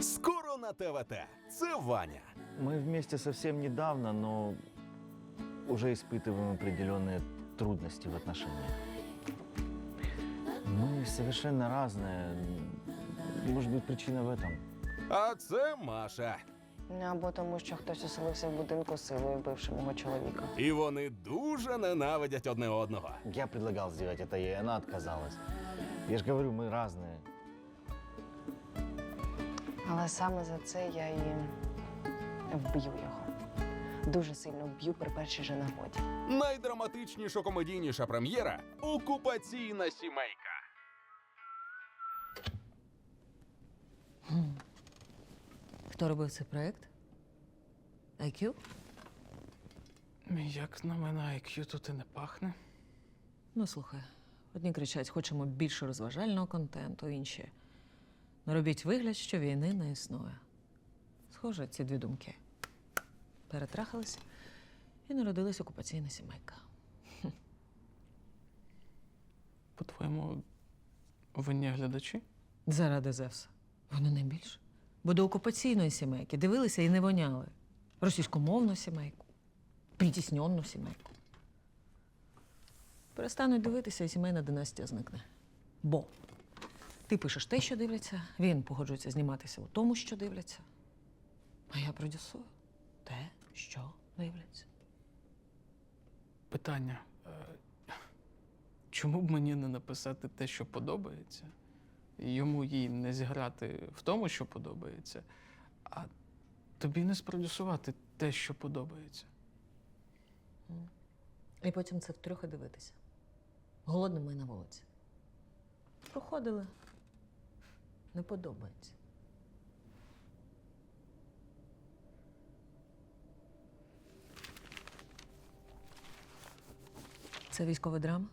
Скоро на ТВТ. Це Ваня. Мы вместе совсем недавно, но уже испытываем определенные трудности в отношениях. Мы совершенно разные. Может быть, причина в этом? А це Маша. Або тому, що хтось оселився в будинку силою бивши мого чоловіка. І вони дуже ненавидять одне одного. Я предлагал сделать это ей, она отказалась. Я же говорю, мы разные. Але саме за це я і вб'ю його. Дуже сильно вб'ю при першій же нагоді. Найдраматичніша комедійніша прем'єра окупаційна сімейка. Хто робив цей проект? IQ? Як на мене, IQ тут і не пахне. Ну, слухай, одні кричать, хочемо більше розважального контенту, інші. Ну, робіть вигляд, що війни не існує. Схоже, ці дві думки. Перетрахалися і народилась окупаційна сімейка. По-твоєму, винні глядачі? Заради Зевса. Вони найбільше. Бо до окупаційної сімейки дивилися і не воняли. Російськомовну сімейку, притісненну сімейку. Перестануть дивитися, і сімейна династія зникне. Бо ти пишеш те, що дивляться, він погоджується зніматися у тому, що дивляться. А я продюсую те, що дивляться. Питання. Е, Чому б мені не написати те, що подобається, і йому їй не зіграти в тому, що подобається, а тобі не спродюсувати те, що подобається? І потім це втрьох і дивитися. Голодними на вулиці. Проходили. Не подобається. Це військова драма?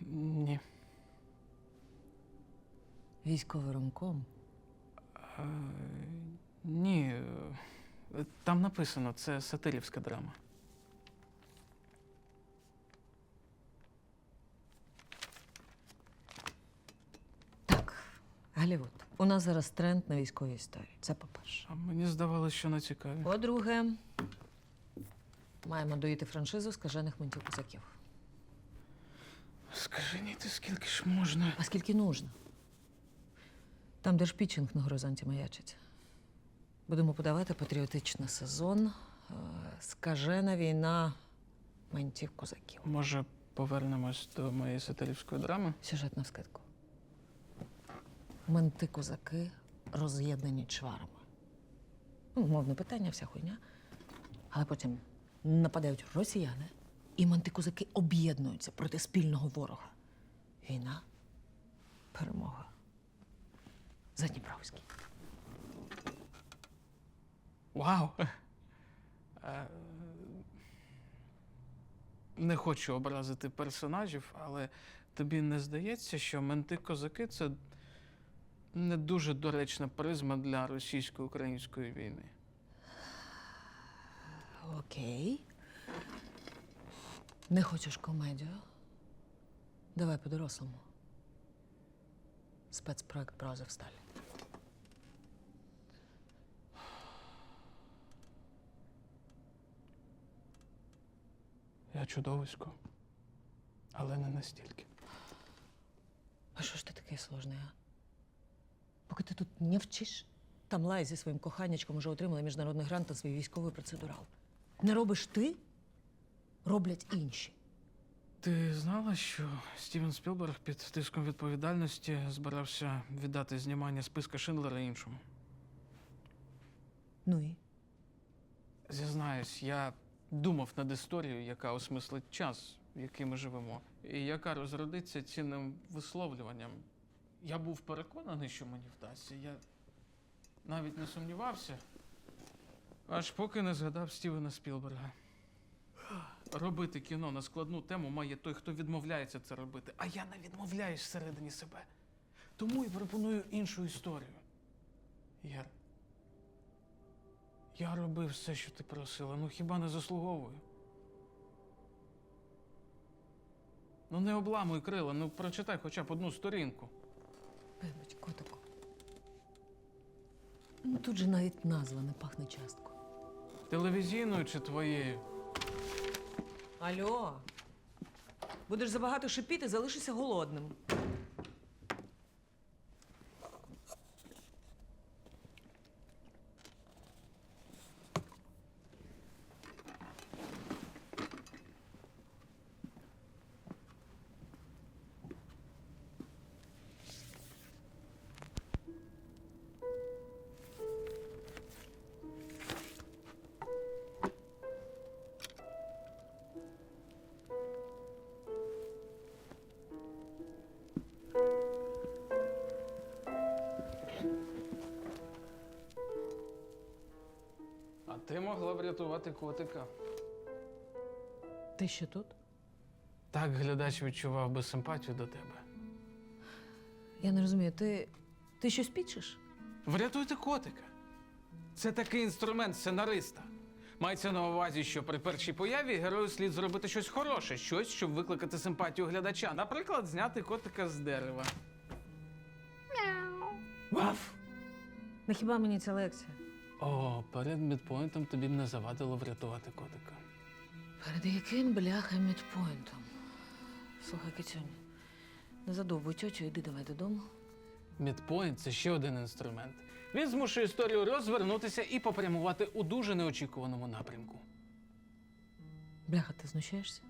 Ні. Військовий ромком. Е, ні. Там написано, це сатирівська драма. Так, Голлівуд. У нас зараз тренд на військовій історії. Це по-перше. А мені здавалося, що не цікаві. По-друге, маємо доїти франшизу скажених ментів козаків. Скажи, ні, ти скільки ж можна? А скільки нужно? Там держпітчинг на горизонті маячить. Будемо подавати патріотичний сезон. Е, Скажена війна ментів козаків. Може, повернемось до моєї сатирівської драми? Сюжет на вскидку. Менти козаки роз'єднані чварами. Ну, мовне питання, вся хуйня. Але потім нападають росіяни, і менти козаки об'єднуються проти спільного ворога. Війна, перемога. Задніпровський. Вау! Е, Не хочу образити персонажів, але тобі не здається, що менти-козаки це не дуже доречна призма для російсько-української війни. Окей. Не хочеш комедію? Давай по-дорослому. Спецпроект про Азовсталь. Я чудовисько, але не настільки. А що ж ти такий сложний, а? Поки ти тут не вчиш, там лай зі своїм коханячком уже отримала міжнародний грант на свій військовий процедурал. Не робиш ти, роблять інші. Ти знала, що Стівен Спілберг під тиском відповідальності збирався віддати знімання списка Шиндлера іншому? Ну і? Зізнаюсь, я думав над історією, яка осмислить час, в який ми живемо, і яка розродиться цінним висловлюванням. Я був переконаний, що мені вдасться. Я навіть не сумнівався, аж поки не згадав Стівена Спілберга. Робити кіно на складну тему має той, хто відмовляється це робити, а я не відмовляюсь всередині себе. Тому і пропоную іншу історію. Яр, я робив все, що ти просила, ну хіба не заслуговую? Ну не обламуй крила, ну прочитай хоча б одну сторінку. Тут же навіть назва не пахне часткою. Телевізійною чи твоєю? Алло. Будеш забагато шипіти, залишишся голодним. Могла врятувати котика. Ти ще тут? Так глядач відчував би симпатію до тебе. Я не розумію, ти. ти щось підчиш? Врятуйте котика. Це такий інструмент сценариста. Мається на увазі, що при першій появі герою слід зробити щось хороше, щось, щоб викликати симпатію глядача. Наприклад, зняти котика з дерева. Мяу. Ваф! Не хіба мені ця лекція? О, перед мідпоінтом тобі б не завадило врятувати котика. Перед яким бляха мідпойнтом? Слухай, Кицюнь, не задовбуй тьотю, йди давай додому. Мідпоінт це ще один інструмент. Він змушує історію розвернутися і попрямувати у дуже неочікуваному напрямку. Бляха, ти знущаєшся?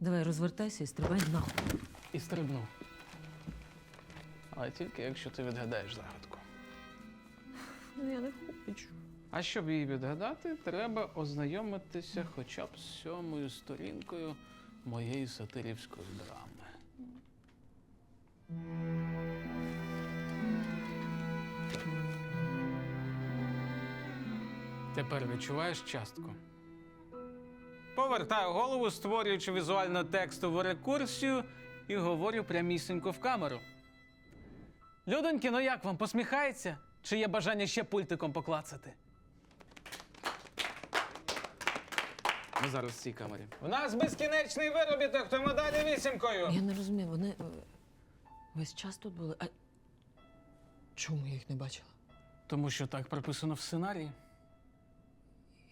Давай розвертайся і стрибай нахуй. І стрибнув. Але тільки якщо ти відгадаєш загадку. Ну, я не хочу. А щоб її відгадати, треба ознайомитися хоча б з сьомою сторінкою моєї сатирівської драми. Тепер відчуваєш частку. Повертаю голову, створюючи візуально текстову рекурсію і говорю прямісінько в камеру. Людоньки, ну як вам посміхається? Чи є бажання ще пультиком поклацати? Ми зараз в цій камері. У нас безкінечний виробіток, тому далі вісімкою. Я не розумію, вони е, весь час тут були. А чому я їх не бачила? Тому що так прописано в сценарії.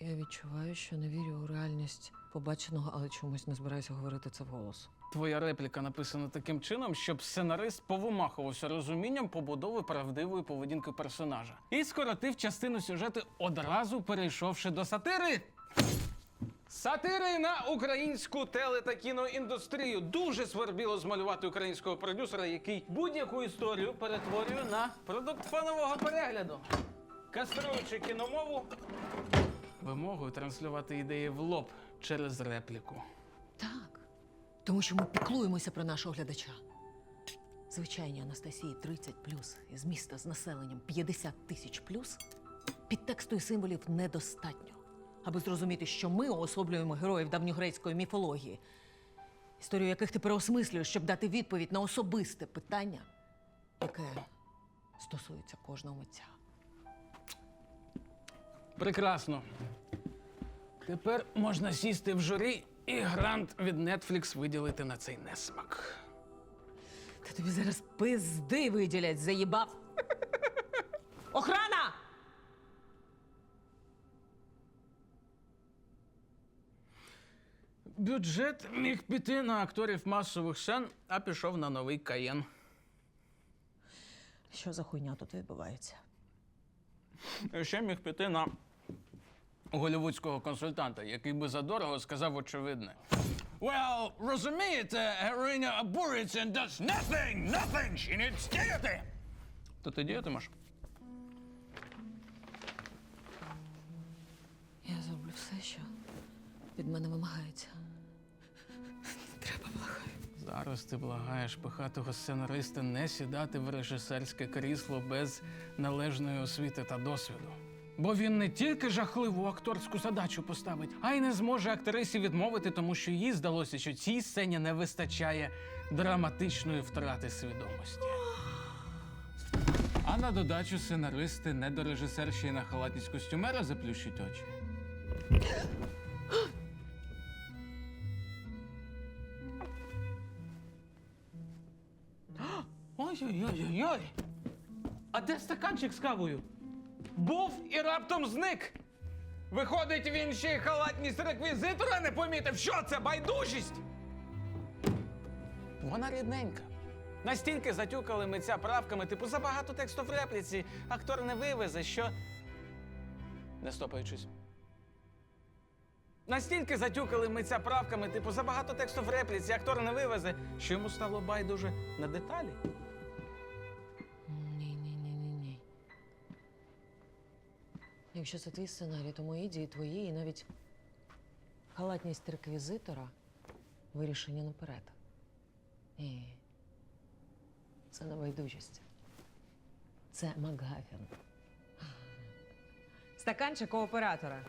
Я відчуваю, що не вірю у реальність побаченого, але чомусь не збираюся говорити це вголос. Твоя репліка написана таким чином, щоб сценарист повимахувався розумінням побудови правдивої поведінки персонажа і скоротив частину сюжету, одразу перейшовши до сатири. Сатири на українську теле та кіноіндустрію. Дуже свербіло змалювати українського продюсера, який будь-яку історію перетворює на продукт фонового перегляду. Каструючи кіномову, вимогою транслювати ідеї в лоб через репліку. Так. Тому що ми піклуємося про нашого глядача. Звичайні Анастасії 30 плюс із міста з населенням 50 тисяч плюс підтексту і символів недостатньо, аби зрозуміти, що ми уособлюємо героїв давньогрецької міфології, історію яких ти переосмислюєш, щоб дати відповідь на особисте питання, яке стосується кожного митця. Прекрасно. Тепер можна сісти в журі і грант від Netflix виділити на цей несмак. Та тобі зараз пизди виділять, заїбав. Охрана! Бюджет міг піти на акторів масових сцен, а пішов на новий каєн. Що за хуйня тут відбувається? Ще міг піти на голівудського консультанта, який би задорого сказав очевидне. Well, розумієте, героїня обурюється and does nothing, nothing, she needs діяти. То ти діятимеш? Я зроблю все, що від мене вимагається. Треба благаю. Зараз ти благаєш пихатого сценариста не сідати в режисерське крісло без належної освіти та досвіду. Бо він не тільки жахливу акторську задачу поставить, а й не зможе актрисі відмовити, тому що їй здалося, що цій сцені не вистачає драматичної втрати свідомості. А на додачу сценаристи не до режисерші і на халатність костюмера заплющить очі. Ой-ой-ой-ой-ой! А де стаканчик з кавою? Був і раптом зник. Виходить, він ще й халатність реквізитора не помітив. Що це байдужість? Вона рідненька. Настільки затюкали митця правками, типу забагато тексту в репліці, актор не вивезе, що. Не стопаючись. Настільки затюкали митця правками, типу забагато тексту в репліці, актор не вивезе, що йому стало байдуже на деталі. Якщо це твій сценарій, то мої дії твої, і навіть халатність реквізитора вирішення наперед. Ні. Це не байдужість. Це Макгафін. Стаканчик у оператора.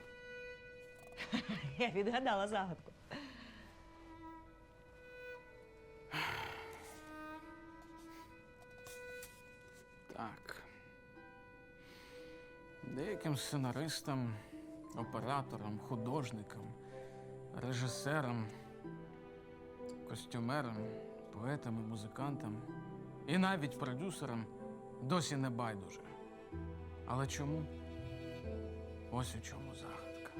Я відгадала загадку. Так. Деяким сценаристам, операторам, художникам, режисерам, костюмерам, поетам і музикантам і навіть продюсерам досі не байдуже. Але чому? Ось у чому загадка.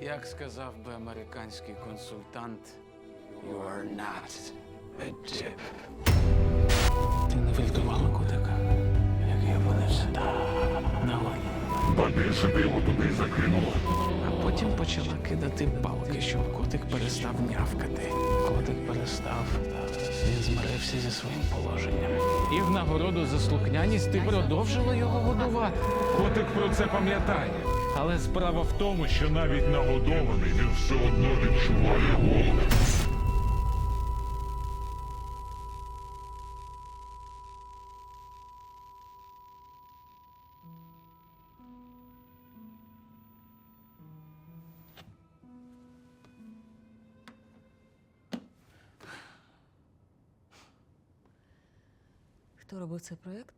Як сказав би американський консультант, You are not a chip. Ти не врятувала котика, який опинився на. Бандиша ти його туди закинула. А потім почала кидати палки, щоб котик перестав нявкати. Котик перестав. Він змирився зі своїм положенням. І в нагороду за слухняність ти продовжила його годувати. Котик про це пам'ятає. Але справа в тому, що навіть нагодований він все одно відчуває голод. Хто робив цей проєкт?